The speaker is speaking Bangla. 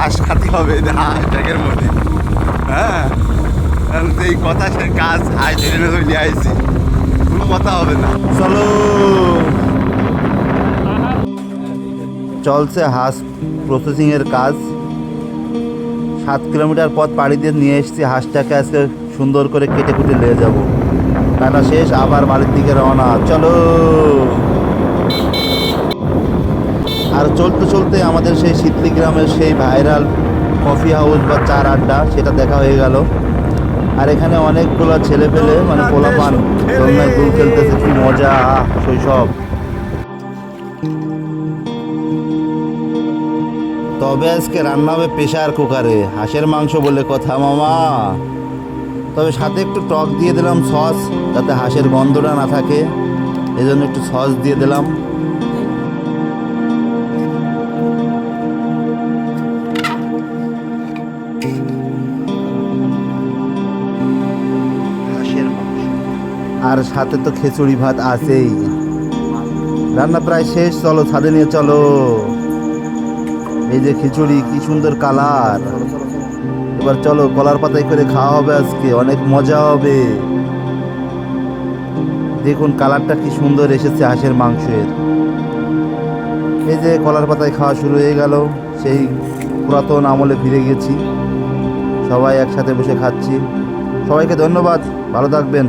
হাঁস খাতে হবে যে হাঁস ট্যাগের মধ্যে। হ্যাঁ এই কথা সে কাজ হাঁস ধরে চলে আইছি কোনো কথা হবে না। চলো। চলছে হাঁস প্রসেসিংয়ের কাজ। সাত কিলোমিটার পথ পাড়ি দিয়ে নিয়ে এসেছি হাঁসটাকে আজকে সুন্দর করে কেটে কুটে নিয়ে যাব। কাটা শেষ, আবার বাড়ির দিকে রওনা। চলো। আর চলতে চলতে আমাদের সেই শীতলি গ্রামের সেই ভাইরাল কফি হাউস বা চার আড্ডা, সেটা দেখা হয়ে গেল। আর এখানে অনেকগুলো ছেলে পেলে মানে পোলাপান, দোলনায় দুল খেলতেছে, কি মজা শৈশব। তবে আজকে রান্না হবে প্রেশার কুকারে, হাঁসের মাংস বলে কথা, মামা। তবে সাথে একটু টক দিয়ে দিলাম সস, যাতে হাঁসের গন্ধটা না থাকে, এজন্য একটু সস দিয়ে দিলাম। আর সাথে তো খিচুড়ি ভাত আছেই। রান্না প্রায় শেষ, চলো ছাদে নিয়ে চলো। এই যে খিচুড়ি, কি সুন্দর কালার। এবার চলো কলার পাতায় করে খাওয়া হবে আজকে, অনেক মজা হবে। দেখুন কালারটা কি সুন্দর এসেছে হাঁসের মাংসের। এই যে কলার পাতায় খাওয়া শুরু হয়ে গেল, সেই পুরাতন আমলে ফিরে গেছি। সবাই একসাথে বসে খাচ্ছি। সবাইকে ধন্যবাদ, ভালো থাকবেন।